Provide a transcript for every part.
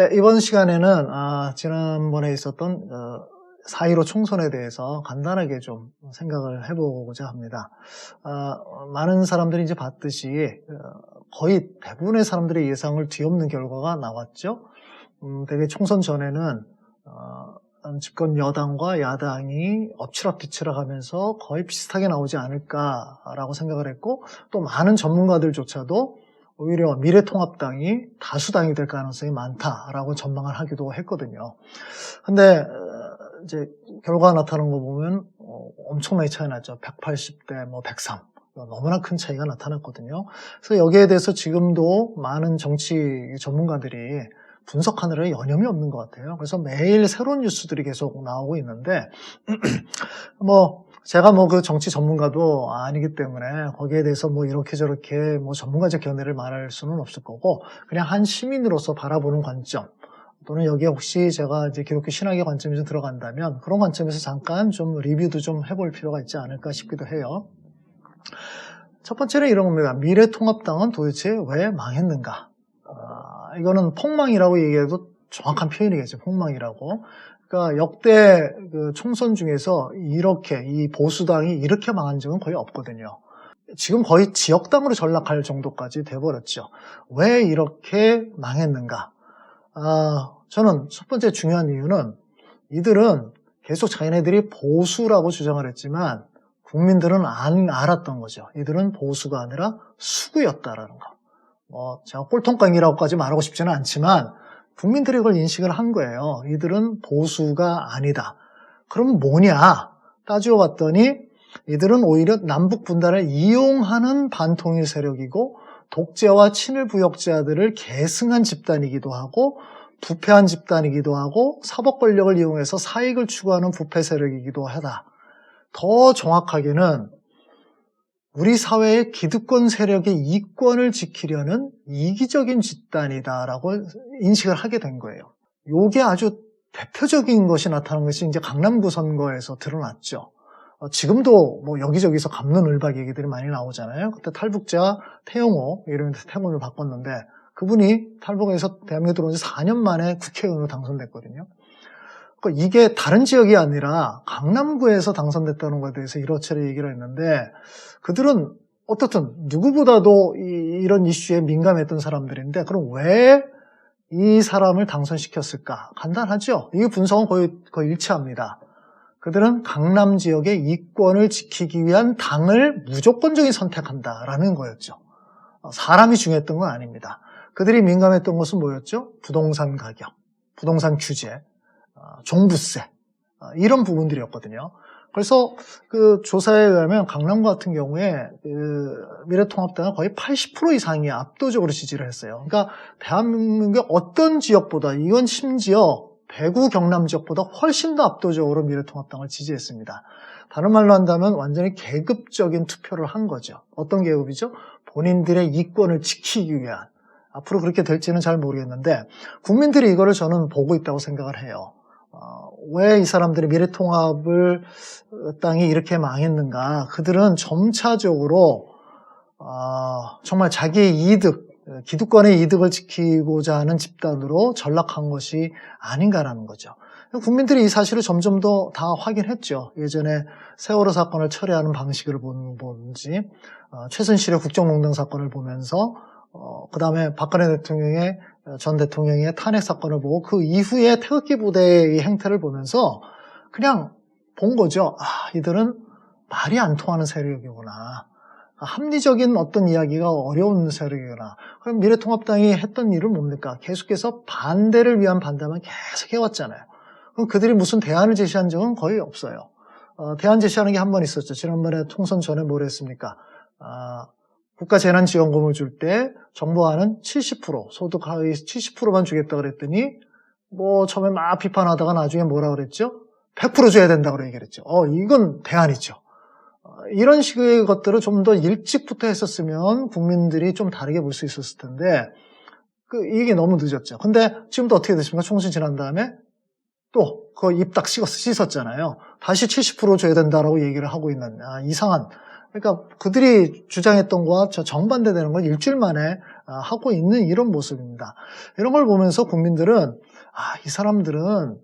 네, 이번 시간에는 아, 지난번에 있었던 어, 4.15 총선에 대해서 간단하게 좀 생각을 해보고자 합니다. 아, 많은 사람들이 이제 봤듯이 어, 거의 대부분의 사람들의 예상을 뒤엎는 결과가 나왔죠. 음, 되게 총선 전에는 어, 집권 여당과 야당이 엎치락뒤치락 하면서 거의 비슷하게 나오지 않을까라고 생각을 했고 또 많은 전문가들조차도 오히려 미래통합당이 다수당이 될 가능성이 많다라고 전망을 하기도 했거든요. 근데 어, 이제 결과가 나타나는 거 보면 어, 엄청나게 차이 나죠. 180대 뭐 103. 너무나 큰 차이가 나타났거든요. 그래서 여기에 대해서 지금도 많은 정치 전문가들이 분석하느라 여념이 없는 것 같아요. 그래서 매일 새로운 뉴스들이 계속 나오고 있는데, 뭐, 제가 뭐 그 정치 전문가도 아니기 때문에 거기에 대해서 뭐 이렇게 저렇게 뭐 전문가적 견해를 말할 수는 없을 거고, 그냥 한 시민으로서 바라보는 관점, 또는 여기에 혹시 제가 이제 기독교 신학의 관점이 좀 들어간다면 그런 관점에서 잠깐 좀 리뷰도 좀 해볼 필요가 있지 않을까 싶기도 해요. 첫 번째는 이런 겁니다. 미래통합당은 도대체 왜 망했는가? 아, 이거는 폭망이라고 얘기해도 정확한 표현이겠죠. 폭망이라고. 그러니까 역대 그 총선 중에서 이렇게 이 보수당이 이렇게 망한 적은 거의 없거든요. 지금 거의 지역당으로 전락할 정도까지 돼버렸죠. 왜 이렇게 망했는가? 아, 저는 첫 번째 중요한 이유는 이들은 계속 자기네들이 보수라고 주장을 했지만 국민들은 안 알았던 거죠. 이들은 보수가 아니라 수구였다라는 거. 뭐 제가 꼴통깡이라고까지 말하고 싶지는 않지만 국민들이 그걸 인식을 한 거예요. 이들은 보수가 아니다. 그럼 뭐냐? 따지고 봤더니 이들은 오히려 남북 분단을 이용하는 반통일 세력이고 독재와 친일 부역자들을 계승한 집단이기도 하고 부패한 집단이기도 하고 사법 권력을 이용해서 사익을 추구하는 부패 세력이기도 하다. 더 정확하게는 우리 사회의 기득권 세력의 이권을 지키려는 이기적인 집단이다라고 인식을 하게 된 거예요. 요게 아주 대표적인 것이 나타난 것이 이제 강남구 선거에서 드러났죠. 어, 지금도 뭐 여기저기서 감론을박 얘기들이 많이 나오잖아요. 그때 탈북자 태영호 이름이 태문을 바꿨는데 그분이 탈북에서 대한민국 들어온 지 4년 만에 국회의원으로 당선됐거든요. 그러니까 이게 다른 지역이 아니라 강남구에서 당선됐다는 것에 대해서 이렇저렇 얘기를 했는데 그들은 어떻든 누구보다도 이, 런 이슈에 민감했던 사람들인데 그럼 왜 이 사람을 당선시켰을까? 간단하죠. 이 분석은 거의, 거의 일치합니다. 그들은 강남 지역의 이권을 지키기 위한 당을 무조건적인 선택한다라는 거였죠. 사람이 중요했던 건 아닙니다. 그들이 민감했던 것은 뭐였죠? 부동산 가격, 부동산 규제, 종부세 이런 부분들이었거든요. 그래서 그 조사에 의하면 강남구 같은 경우에 그 미래통합당은 거의 80% 이상이 압도적으로 지지를 했어요. 그러니까 대한민국의 어떤 지역보다 이건 심지어 대구 경남 지역보다 훨씬 더 압도적으로 미래통합당을 지지했습니다. 다른 말로 한다면 완전히 계급적인 투표를 한 거죠. 어떤 계급이죠? 본인들의 이권을 지키기 위한 앞으로 그렇게 될지는 잘 모르겠는데 국민들이 이거를 저는 보고 있다고 생각을 해요. 어, 왜이 사람들이 미래통합을 땅이 이렇게 망했는가? 그들은 점차적으로 어, 정말 자기의 이득, 기득권의 이득을 지키고자 하는 집단으로 전락한 것이 아닌가라는 거죠. 국민들이 이 사실을 점점 더 다 확인했죠. 예전에 세월호 사건을 처리하는 방식을 본지 어, 최순실의 국정농단 사건을 보면서 어, 그 다음에 박근혜 대통령의 전 대통령의 탄핵 사건을 보고 그 이후에 태극기 부대의 행태를 보면서 그냥 본 거죠. 아, 이들은 말이 안 통하는 세력이구나. 합리적인 어떤 이야기가 어려운 세력이구나. 그럼 미래통합당이 했던 일은 뭡니까? 계속해서 반대를 위한 반대만 계속 해왔잖아요. 그럼 그들이 무슨 대안을 제시한 적은 거의 없어요. 어, 대안 제시하는 게 한 번 있었죠. 지난번에 통선 전에 뭘 했습니까? 아, 국가재난지원금을 줄 때 정부와는 70% 소득 하위 70%만 주겠다 그랬더니 뭐 처음에 막 비판하다가 나중에 뭐라 그랬죠? 100% 줘야 된다고 얘기를 했죠. 어, 이건 대안이죠. 어, 이런 식의 것들을 좀 더 일찍부터 했었으면 국민들이 좀 다르게 볼 수 있었을 텐데 그 이게 너무 늦었죠. 근데 지금도 어떻게 됐습니까? 총선 지난 다음에 또 그 입 딱 씻었잖아요. 다시 70% 줘야 된다라고 얘기를 하고 있는 아, 이상한 그러니까 그들이 주장했던 저 정반대되는 걸 일주일 만에 아, 하고 있는 이런 모습입니다. 이런 걸 보면서 국민들은 아, 이 사람들은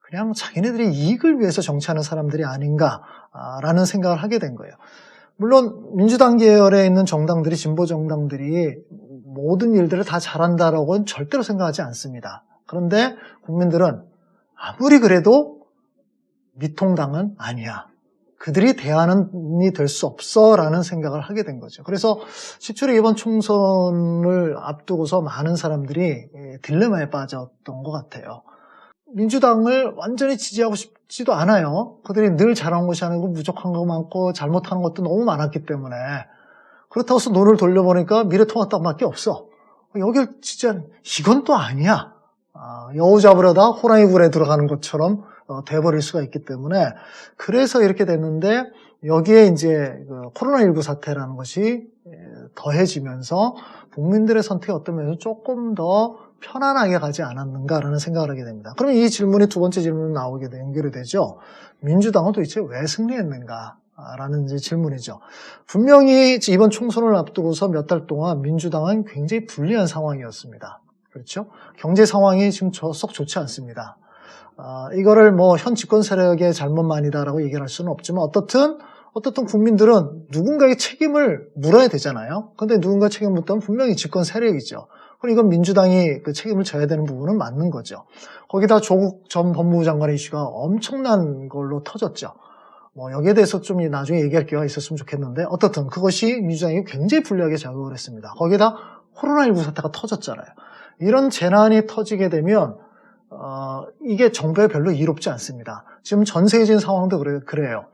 그냥 자기네들의 이익을 위해서 정치하는 사람들이 아닌가라는 생각을 하게 된 거예요. 물론 민주당 계열에 있는 정당들이 진보 정당들이 모든 일들을 다 잘한다라고는 절대로 생각하지 않습니다. 그런데 국민들은 아무리 그래도 미통당은 아니야. 그들이 대안이 될 수 없어라는 생각을 하게 된 거죠. 그래서 실제로 이번 총선을 앞두고서 많은 사람들이 예, 딜레마에 빠졌던 것 같아요. 민주당을 완전히 지지하고 싶지도 않아요. 그들이 늘 잘한 것이 아니고 부족한 거 많고 잘못하는 것도 너무 많았기 때문에 그렇다고 해서 눈을 돌려보니까 미래통합당밖에 없어. 여길 진짜 이건 또 아니야. 아, 여우 잡으려다 호랑이 굴에 들어가는 것처럼 어, 돼버릴 수가 있기 때문에 그래서 이렇게 됐는데 여기에 이제 그 코로나19 사태라는 것이 에, 더해지면서 국민들의 선택이 어떤 면에서 조금 더 편안하게 가지 않았는가라는 생각을 하게 됩니다. 그러면 이 질문이 두 번째 질문 나오게 돼, 연결이 되죠. 민주당은 도대체 왜 승리했는가? 라는 질문이죠. 분명히 이번 총선을 앞두고서 몇 달 동안 민주당은 굉장히 불리한 상황이었습니다. 그렇죠? 경제 상황이 지금 저- 썩 좋지 않습니다. 아, 이거를 뭐 현 집권 세력의 잘못만이다라고 얘기를 할 수는 없지만 어떻든 어떻든 국민들은 누군가의 책임을 물어야 되잖아요. 근데 누군가 책임을 묻다면 분명히 집권 세력이죠. 그럼 이건 민주당이 그 책임을 져야 되는 부분은 맞는 거죠. 거기다 조국 전 법무부 장관의 이슈가 엄청난 걸로 터졌죠. 뭐 여기에 대해서 좀 나중에 얘기할 기회가 있었으면 좋겠는데 어떻든 그것이 민주당이 굉장히 불리하게 작용을 했습니다. 거기다 코로나19 사태가 터졌잖아요. 이런 재난이 터지게 되면 어, 이게 정부에 별로 이롭지 않습니다. 지금 전 세계적인 상황도 그래, 그래 요.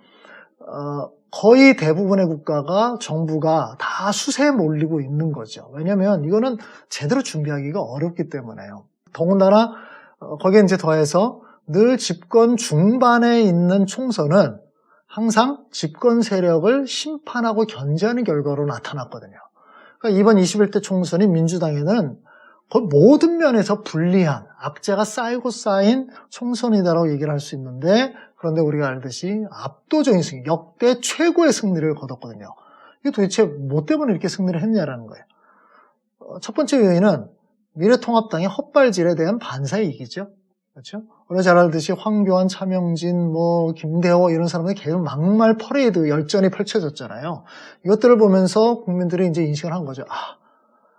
어, 거의 대부분의 국가가 정부가 다 수세에 몰리고 있는 거죠. 왜냐하면 이거는 제대로 준비하기가 어렵기 때문에요. 더군다나 어, 거기에 이제 더해서 늘 집권 중반에 있는 총선은 항상 집권 세력을 심판하고 견제하는 결과로 나타났거든요. 그러니까 이번 21대 총선이 민주당에는 모든 면에서 불리한 악재가 쌓이고 쌓인 총선이다라고 얘기를 할 수 있는데 그런데 우리가 알듯이 압도적인 승리, 역대 최고의 승리를 거뒀거든요. 이게 도대체 뭐 때문에 이렇게 승리를 했냐라는 거예요. 어, 첫 번째 요인은 미래통합당의 헛발질에 대한 반사이익이죠. 그렇죠? 우리가 잘 알듯이 황교안, 차명진, 뭐 김대호 이런 사람들이 계속 막말 퍼레이드 열전이 펼쳐졌잖아요. 이것들을 보면서 국민들이 이제 인식을 한 거죠. 아,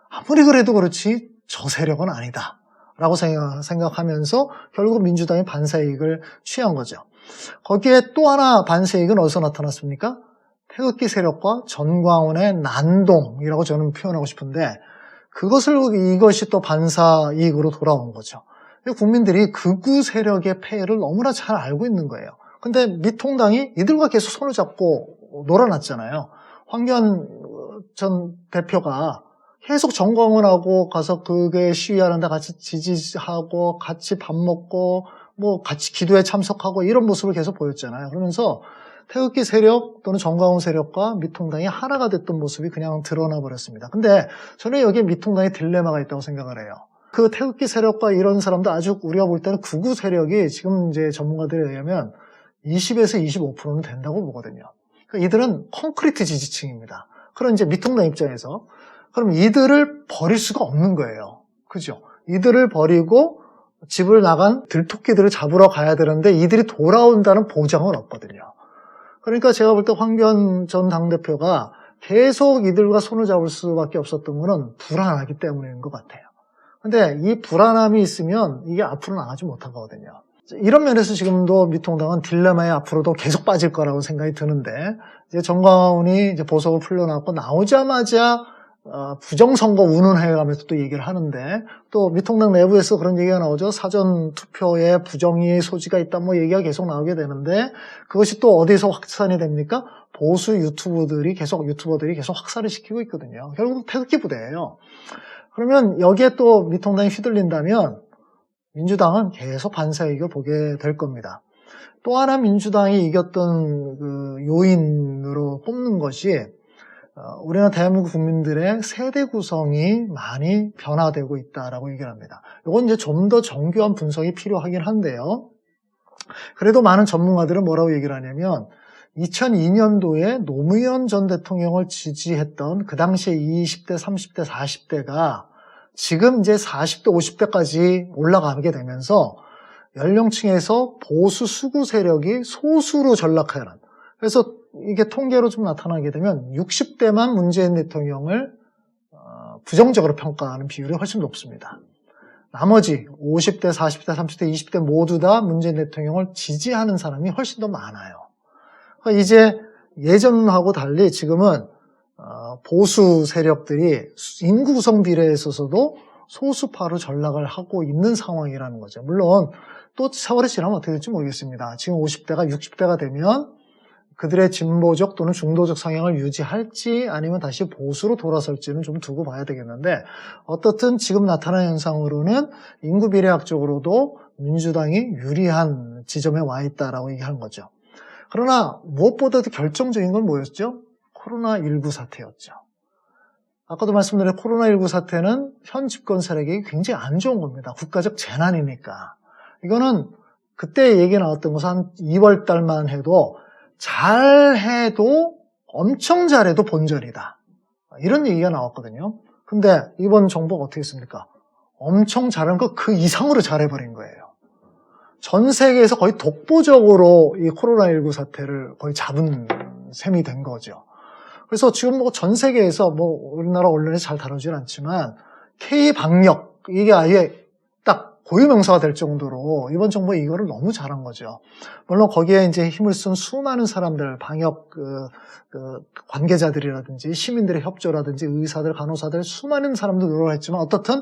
아무리 그래도 그렇지 저 세력은 아니다. 라고 생각- 생각하면서 결국 민주당이 반사이익을 취한 거죠. 거기에 또 하나 반사이익은 어디서 나타났습니까? 태극기 세력과 전광훈의 난동이라고 저는 표현하고 싶은데 그것을 이것이 또 반사이익으로 돌아온 거죠. 국민들이 극우 세력의 폐해를 너무나 잘 알고 있는 거예요. 근데 미통당이 이들과 계속 손을 잡고 놀아놨잖아요. 황교안 전 대표가 계속 정광훈하고 가서 그게 시위하는데 같이 지지하고 같이 밥 먹고 뭐 같이 기도에 참석하고 이런 모습을 계속 보였잖아요. 그러면서 태극기 세력 또는 정광훈 세력과 미통당이 하나가 됐던 모습이 그냥 드러나 버렸습니다. 근데 저는 여기에 미통당의 딜레마가 있다고 생각을 해요. 그 태극기 세력과 이런 사람도 아주 우리가 볼 때는 극우 세력이 지금 이제 전문가들에 의하면 20에서 25%는 된다고 보거든요. 그러니까 이들은 콘크리트 지지층입니다. 그런 이제 미통당 입장에서 그럼 이들을 버릴 수가 없는 거예요. 그죠? 이들을 버리고 집을 나간 들토끼들을 잡으러 가야 되는데 이들이 돌아온다는 보장은 없거든요. 그러니까 제가 볼 때 황교안 전 당대표가 계속 이들과 손을 잡을 수밖에 없었던 거는 불안하기 때문인 것 같아요. 근데 이 불안함이 있으면 이게 앞으로 나가지 못한 거거든요. 이런 면에서 지금도 미통당은 딜레마에 앞으로도 계속 빠질 거라고 생각이 드는데 이제 정광훈이 이제 보석을 풀려나고 나오자마자 어, 부정선거 운운해가면서 또 얘기를 하는데 또 미통당 내부에서 그런 얘기가 나오죠. 사전 투표에 부정의 소지가 있다 뭐 얘기가 계속 나오게 되는데 그것이 또 어디서 확산이 됩니까? 보수 유튜브들이 계속 유튜버들이 계속 확산을 시키고 있거든요. 결국 태극기 부대예요. 그러면 여기에 또 미통당이 휘둘린다면 민주당은 계속 반사이익을 보게 될 겁니다. 또 하나 민주당이 이겼던 그 요인으로 꼽는 것이 어, 우리나라 대한민국 국민들의 세대 구성이 많이 변화되고 있다라고 얘기를 합니다. 이건 이제 좀 더 정교한 분석이 필요하긴 한데요. 그래도 많은 전문가들은 뭐라고 얘기를 하냐면 2002년도에 노무현 전 대통령을 지지했던 그 당시에 20대, 30대, 40대가 지금 이제 40대, 50대까지 올라가게 되면서 연령층에서 보수 수구 세력이 소수로 전락하는 그래서 이게 통계로 좀 나타나게 되면 60대만 문재인 대통령을 어, 부정적으로 평가하는 비율이 훨씬 높습니다. 나머지 50대, 40대, 30대, 20대 모두 다 문재인 대통령을 지지하는 사람이 훨씬 더 많아요. 그러니까 이제 예전하고 달리 지금은 어, 보수 세력들이 인구 구성 비례에 있어서도 소수파로 전락을 하고 있는 상황이라는 거죠. 물론 또 세월이 지나면 어떻게 될지 모르겠습니다. 지금 50대가 60대가 되면 그들의 진보적 또는 중도적 성향을 유지할지 아니면 다시 보수로 돌아설지는 좀 두고 봐야 되겠는데 어떻든 지금 나타난 현상으로는 인구 비례학적으로도 민주당이 유리한 지점에 와 있다라고 얘기하는 거죠. 그러나 무엇보다도 결정적인 건 뭐였죠? 코로나19 사태였죠. 아까도 말씀드린 코로나19 사태는 현 집권 세력이 굉장히 안 좋은 겁니다. 국가적 재난이니까. 이거는 그때 얘기 나왔던 것은 한 2월 달만 해도 잘해도 엄청 잘해도 본전이다. 이런 얘기가 나왔거든요. 근데 이번 정부가 어떻게 했습니까? 엄청 잘한 거 그 이상으로 잘해버린 거예요. 전 세계에서 거의 독보적으로 이 코로나19 사태를 거의 잡은 셈이 된 거죠. 그래서 지금 뭐 전 세계에서 뭐 우리나라 언론에 잘 다루진 않지만 K 방역 이게 아예 딱 고유명사가 될 정도로 이번 정부가 이거를 너무 잘한 거죠. 물론 거기에 이제 힘을 쓴 수많은 사람들, 방역 그, 그 관계자들이라든지 시민들의 협조라든지 의사들, 간호사들 수많은 사람들 노력을 했지만 어떻든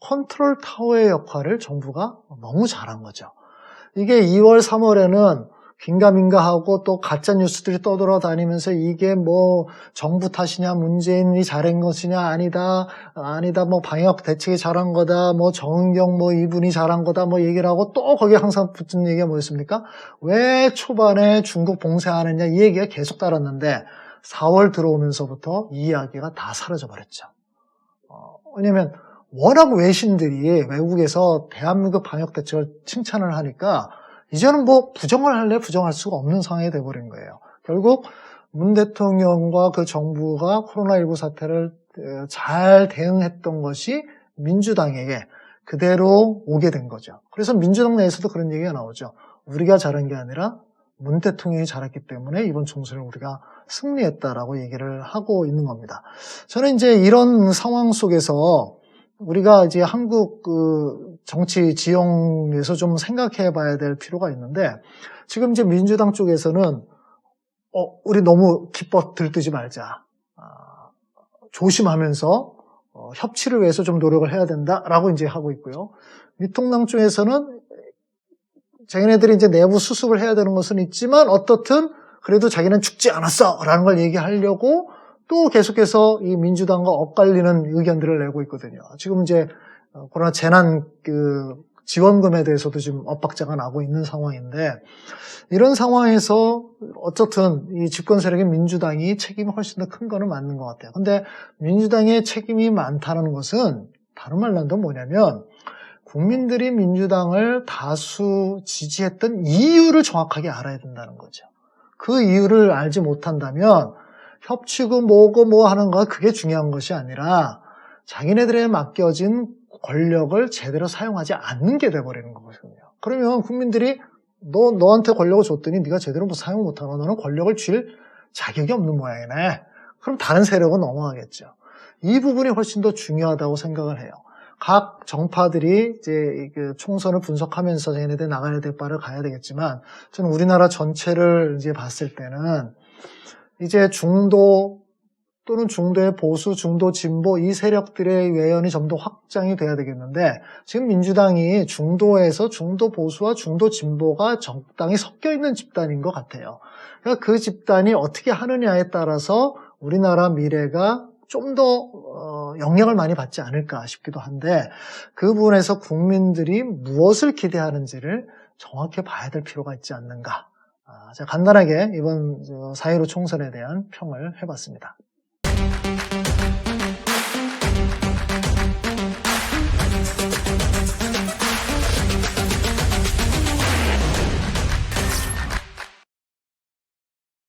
컨트롤 타워의 역할을 정부가 너무 잘한 거죠. 이게 2월, 3월에는 긴가민가 하고 또 가짜 뉴스들이 떠돌아다니면서 이게 뭐 정부 탓이냐 문재인이 잘한 것이냐 아니다 아니다 뭐 방역 대책이 잘한 거다 뭐 정은경 뭐 이분이 잘한 거다 뭐 얘기를 하고 또 거기에 항상 붙은 얘기가 뭐였습니까? 왜 초반에 중국 봉쇄하느냐 이 얘기가 계속 따랐는데 4월 들어오면서부터 이 이야기가 다 사라져 버렸죠. 어, 왜냐면 워낙 외신들이 외국에서 대한민국 방역 대책을 칭찬을 하니까 이제는 뭐 부정을 할래 부정할 수가 없는 상황이 돼버린 거예요. 결국 문 대통령과 그 정부가 코로나19 사태를 잘 대응했던 것이 민주당에게 그대로 오게 된 거죠. 그래서 민주당 내에서도 그런 얘기가 나오죠. 우리가 잘한 게 아니라 문 대통령이 잘했기 때문에 이번 총선을 우리가 승리했다라고 얘기를 하고 있는 겁니다. 저는 이제 이런 상황 속에서 우리가 이제 한국 그 정치 지형에서 좀 생각해 봐야 될 필요가 있는데 지금 이제 민주당 쪽에서는 어, 우리 너무 기뻐 들뜨지 말자. 아, 조심하면서 어, 협치를 위해서 좀 노력을 해야 된다라고 이제 하고 있고요. 미통당 쪽에서는 자기네들이 이제 내부 수습을 해야 되는 것은 있지만 어떻든 그래도 자기는 죽지 않았어라는 걸 얘기하려고 또 계속해서 이 민주당과 엇갈리는 의견들을 내고 있거든요. 지금 이제 어, 코로나 재난 그 지원금에 대해서도 지금 엇박자가 나고 있는 상황인데 이런 상황에서 어쨌든 이 집권 세력인 민주당이 책임이 훨씬 더 큰 거는 맞는 것 같아요. 근데 민주당의 책임이 많다는 것은 다른 말로 하면 뭐냐면 국민들이 민주당을 다수 지지했던 이유를 정확하게 알아야 된다는 거죠. 그 이유를 알지 못한다면 협치고 뭐고 뭐 하는 거 그게 중요한 것이 아니라 자기네들에 맡겨진 권력을 제대로 사용하지 않는 게 돼버리는 거거든요. 그러면 국민들이 너 너한테 권력을 줬더니 네가 제대로 뭐 사용 못하고 너는 권력을 쥘 자격이 없는 모양이네. 그럼 다른 세력은 넘어가겠죠. 이 부분이 훨씬 더 중요하다고 생각을 해요. 각 정파들이 이제 그 총선을 분석하면서 얘네들 나가야 될 바를 가야 되겠지만 저는 우리나라 전체를 이제 봤을 때는 이제 중도 또는 중도의 보수, 중도 진보 이 세력들의 외연이 좀 더 확장이 돼야 되겠는데 지금 민주당이 중도에서 중도 보수와 중도 진보가 적당히 섞여 있는 집단인 것 같아요. 그러니까 그 집단이 어떻게 하느냐에 따라서 우리나라 미래가 좀더 어, 영향을 많이 받지 않을까 싶기도 한데 그 부분에서 국민들이 무엇을 기대하는지를 정확히 봐야 될 필요가 있지 않는가. 아, 제가 간단하게 이번 4.15 총선에 대한 평을 해봤습니다.